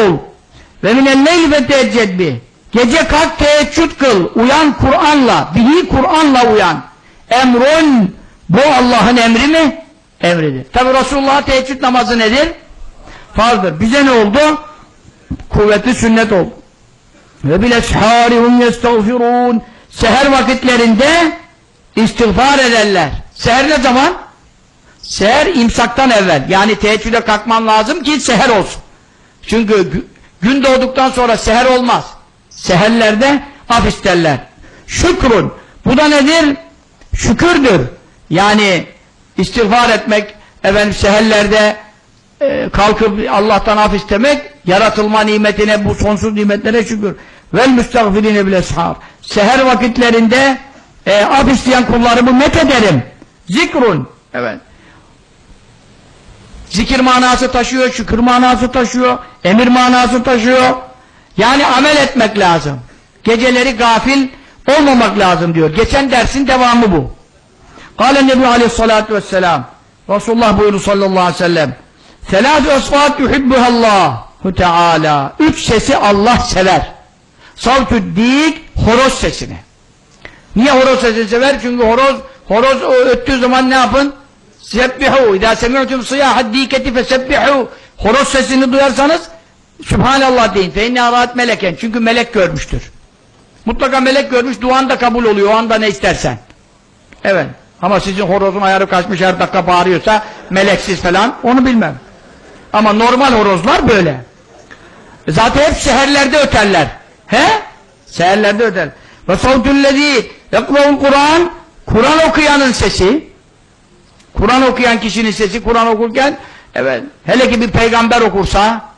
ol. Ve minelleyl ve tehecced bi. Gece kalk teheccüd kıl. Uyan Kur'an'la. Bihi Kur'an'la uyan. Emrun. Bu Allah'ın emri mi? Emridir. Tabi Resulullah'a teheccüd namazı nedir? Farzdır. Bize ne oldu? Kuvvetli sünnet oldu. Ve bil esharihum yestağfirun. Seher vakitlerinde istiğfar ederler. Seher ne zaman? Seher imsaktan evvel. Yani teheccüde kalkman lazım ki seher olsun. Çünkü gü- gün doğduktan sonra seher olmaz. Seherlerde af isterler. Şükrün. Bu da nedir? Şükürdür. Yani istiğfar etmek, efendim seherlerde e, kalkıp Allah'tan af istemek, yaratılma nimetine, bu sonsuz nimetlere şükür. Vel müstagfirine bile sahar. Seher vakitlerinde e, af isteyen kullarımı met ederim. Zikrun. Evet. Zikir manası taşıyor, şükür manası taşıyor, emir manası taşıyor. Yani amel etmek lazım. Geceleri gafil olmamak lazım diyor. Geçen dersin devamı bu. Kale Nebi Aleyhisselatü Vesselam Resulullah buyurdu sallallahu aleyhi ve sellem Selâdü esfât yuhibbuhallahu teâlâ Üç sesi Allah sever. Savtü dik horoz sesini. Niye horoz sesini sever? Çünkü horoz horoz öttüğü zaman ne yapın? Sebbihu. İzâ semi'tum sıyâhad dîketi fesebbihu. Horoz sesini duyarsanız Sübhanallah deyin. Fe inne araat meleken. Çünkü melek görmüştür. Mutlaka melek görmüş, duan da kabul oluyor. O anda ne istersen. Evet. Ama sizin horozun ayarı kaçmış her dakika bağırıyorsa meleksiz falan onu bilmem. Ama normal horozlar böyle. Zaten hep seherlerde öterler. He? Seherlerde öter. Ve savtüllezî yakvâul Kur'an Kur'an okuyanın sesi Kur'an okuyan kişinin sesi Kur'an okurken evet hele ki bir peygamber okursa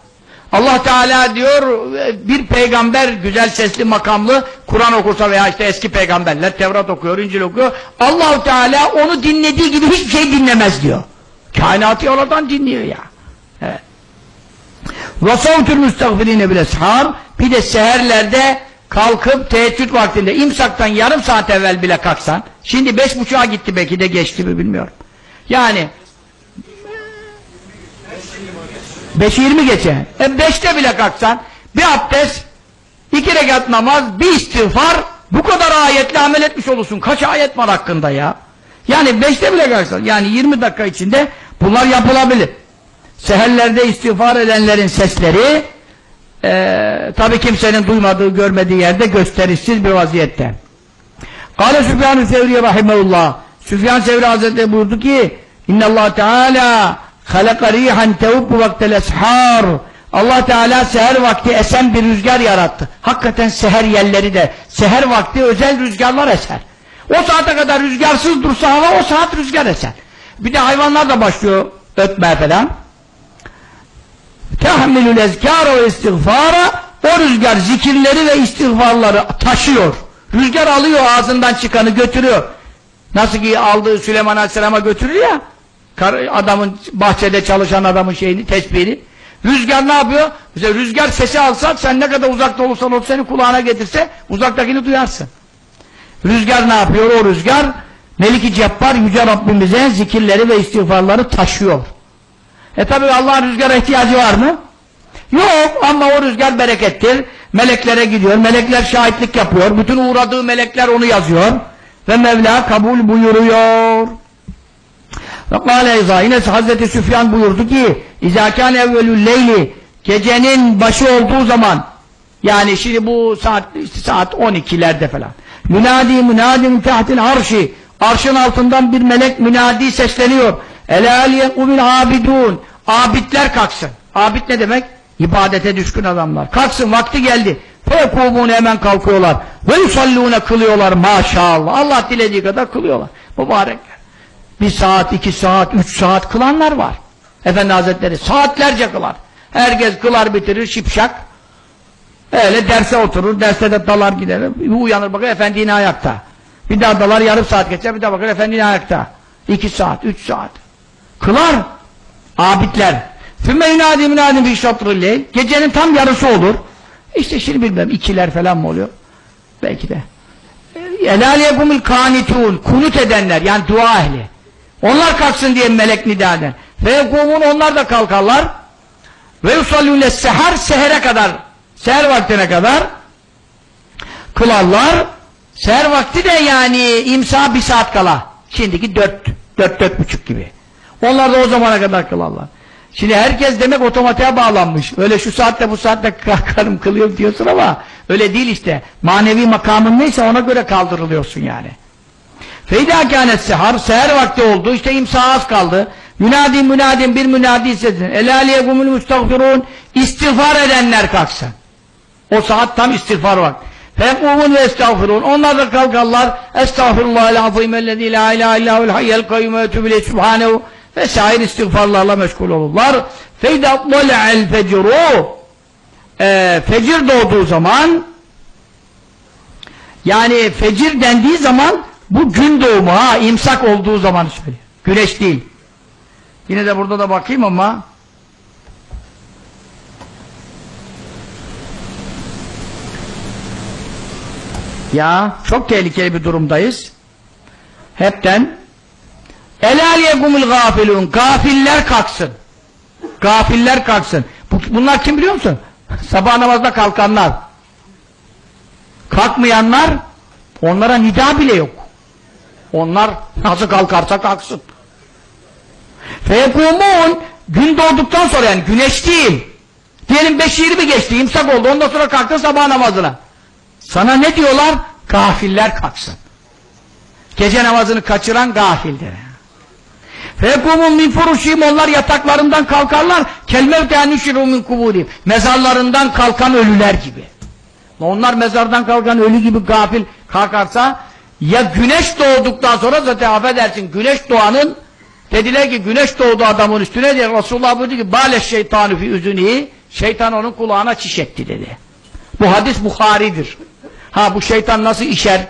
Allah Teala diyor bir peygamber güzel sesli makamlı Kur'an okursa veya işte eski peygamberler Tevrat okuyor, İncil okuyor Allah Teala onu dinlediği gibi hiçbir şey dinlemez diyor. Kainatı oradan dinliyor ya. Evet. Ve savtül müstagfirine bile sahar bir de seherlerde kalkıp teheccüd vaktinde imsaktan yarım saat evvel bile kalksan şimdi beş buçuğa gitti belki de geçti mi bilmiyorum. Yani Beşi yirmi geçe. E beşte bile kalksan bir abdest, iki rekat namaz, bir istiğfar bu kadar ayetle amel etmiş olursun. Kaç ayet var hakkında ya? Yani beşte bile kalksan yani yirmi dakika içinde bunlar yapılabilir. Seherlerde istiğfar edenlerin sesleri e, tabi kimsenin duymadığı, görmediği yerde gösterişsiz bir vaziyette. Kale Süfyan-ı Sevri Rahimahullah Süfyan Sevri Hazretleri buyurdu ki İnnallah Teala halaka rihan tevubbu vaktel eshar Allah Teala seher vakti esen bir rüzgar yarattı. Hakikaten seher yerleri de seher vakti özel rüzgarlar eser. O saate kadar rüzgarsız dursa hava o saat rüzgar eser. Bir de hayvanlar da başlıyor ötmeye falan. Tehmilül ezkâra ve istiğfara o rüzgar zikirleri ve istiğfarları taşıyor. Rüzgar alıyor ağzından çıkanı götürüyor. Nasıl ki aldığı Süleyman Aleyhisselam'a götürür ya adamın bahçede çalışan adamın şeyini, tesbihini. Rüzgar ne yapıyor? Mesela rüzgar sesi alsa sen ne kadar uzakta olursan ol seni kulağına getirse uzaktakini duyarsın. Rüzgar ne yapıyor? O rüzgar Melik-i Cebbar Yüce Rabbimize zikirleri ve istiğfarları taşıyor. E tabi Allah'ın rüzgara ihtiyacı var mı? Yok ama o rüzgar berekettir. Meleklere gidiyor. Melekler şahitlik yapıyor. Bütün uğradığı melekler onu yazıyor. Ve Mevla kabul buyuruyor. Ve kâle yine Hazreti Süfyan buyurdu ki İzâ kâne evvelül leyli gecenin başı olduğu zaman yani şimdi bu saat işte saat 12'lerde falan. Münadi münadim tahtil arşi arşın altından bir melek münadi sesleniyor. Elâl yekumil abidun abidler kalksın. Abid ne demek? ibadete düşkün adamlar. Kalksın vakti geldi. Fekûmûne hemen kalkıyorlar. Ve yusallûne kılıyorlar maşallah. Allah dilediği kadar kılıyorlar. Mübarekler bir saat, iki saat, üç saat kılanlar var. Efendi Hazretleri saatlerce kılar. Herkes kılar bitirir şipşak. Öyle derse oturur, derste de dalar gider. Bir uyanır bakar efendi yine ayakta. Bir daha dalar yarım saat geçer, bir daha bakar efendi yine ayakta. İki saat, üç saat. Kılar. Abidler. Fümme yunadi münadim fi şatrilleyl. Gecenin tam yarısı olur. İşte şimdi bilmem ikiler falan mı oluyor? Belki de. Elâl yekumul kanitûn. Kunut edenler yani dua ehli. Onlar kalksın diye melek nida eder. Feyekumun onlar da kalkarlar. Ve yusallûne seher sehere kadar seher vaktine kadar kılarlar. Seher vakti de yani imsa bir saat kala. Şimdiki dört, dört, dört buçuk gibi. Onlar da o zamana kadar kılarlar. Şimdi herkes demek otomatiğe bağlanmış. Öyle şu saatte bu saatte kalkarım kılıyorum diyorsun ama öyle değil işte. Manevi makamın neyse ona göre kaldırılıyorsun yani. Feyda kânet sehar, seher vakti oldu, işte imsa az kaldı. Münadin münadin bir münadi hissedin. Elâliye gumul müstağfirun, istiğfar edenler kalksın. O saat tam istiğfar vakti. Fekumun ve estağfirun. Onlar da kalkarlar. Estağfirullahal azim ellezî la ilahe illâhu'l hayyel kayyum ve etûbü subhanehu vesaire istiğfarlarla meşgul olurlar. Feyda el feciru ee, fecir doğduğu zaman yani fecir dendiği zaman bu gün doğumu ha imsak olduğu zaman söylüyor. Güneş değil. Yine de burada da bakayım ama ya çok tehlikeli bir durumdayız. Hepten Elal yekumul gafilun gafiller kalksın. Gafiller kalksın. Bu- Bunlar kim biliyor musun? Sabah namazda kalkanlar. Kalkmayanlar onlara nida bile yok. Onlar nasıl kalkarsa kalksın. Feyekumun gün doğduktan sonra yani güneş değil. Diyelim 5.20 geçti imsak oldu ondan sonra kalktı sabah namazına. Sana ne diyorlar? Gafiller kalksın. Gece namazını kaçıran gafildir. Fekumun min furuşim onlar yataklarından kalkarlar. Kelmevte anüşiru min kuburim. Mezarlarından kalkan ölüler gibi. Onlar mezardan kalkan ölü gibi gafil kalkarsa ya güneş doğduktan sonra zaten affedersin güneş doğanın dediler ki güneş doğdu adamın üstüne diye Resulullah buyurdu ki bale şeytanı fi üzüni şeytan onun kulağına çiş etti dedi. Bu hadis Bukhari'dir. Ha bu şeytan nasıl işer,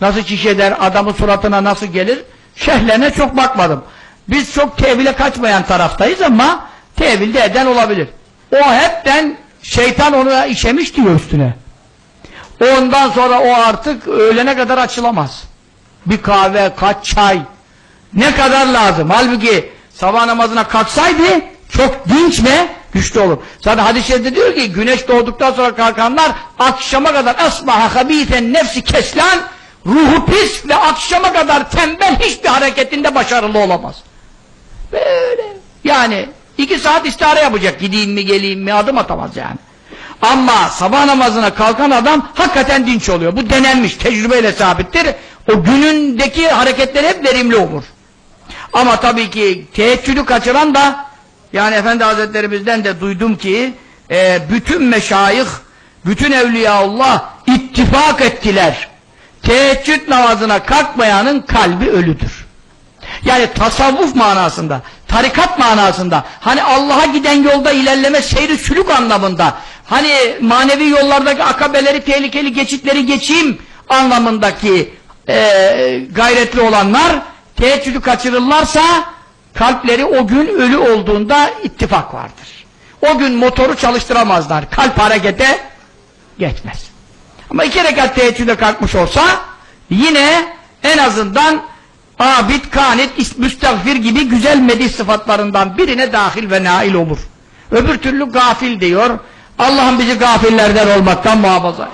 nasıl çiş eder, adamın suratına nasıl gelir? Şehirlerine çok bakmadım. Biz çok tevile kaçmayan taraftayız ama tevilde eden olabilir. O hepten şeytan onu işemiş diyor üstüne. Ondan sonra o artık öğlene kadar açılamaz. Bir kahve, kaç çay, ne kadar lazım. Halbuki sabah namazına kalksaydı çok dinç ve güçlü olur. Zaten hadis-i şerifte diyor ki güneş doğduktan sonra kalkanlar akşama kadar asbaha habiten nefsi keslan ruhu pis ve akşama kadar tembel hiçbir hareketinde başarılı olamaz. Böyle yani iki saat istihare yapacak gideyim mi geleyim mi adım atamaz yani. Ama sabah namazına kalkan adam hakikaten dinç oluyor. Bu denenmiş, tecrübeyle sabittir. O günündeki hareketleri hep verimli olur. Ama tabii ki teheccüdü kaçıran da yani Efendi Hazretlerimizden de duydum ki e, bütün meşayih, bütün evliyaullah ittifak ettiler. Teheccüd namazına kalkmayanın kalbi ölüdür. Yani tasavvuf manasında, tarikat manasında, hani Allah'a giden yolda ilerleme, seyri sülük anlamında, hani manevi yollardaki akabeleri, tehlikeli geçitleri geçeyim anlamındaki e, gayretli olanlar, teheccüdü kaçırırlarsa, kalpleri o gün ölü olduğunda ittifak vardır. O gün motoru çalıştıramazlar, kalp harekete geçmez. Ama iki rekat teheccüde kalkmış olsa, yine en azından abid, kanit, müstagfir gibi güzel medih sıfatlarından birine dahil ve nail olur. Öbür türlü gafil diyor. Allah'ım bizi gafillerden olmaktan muhafaza.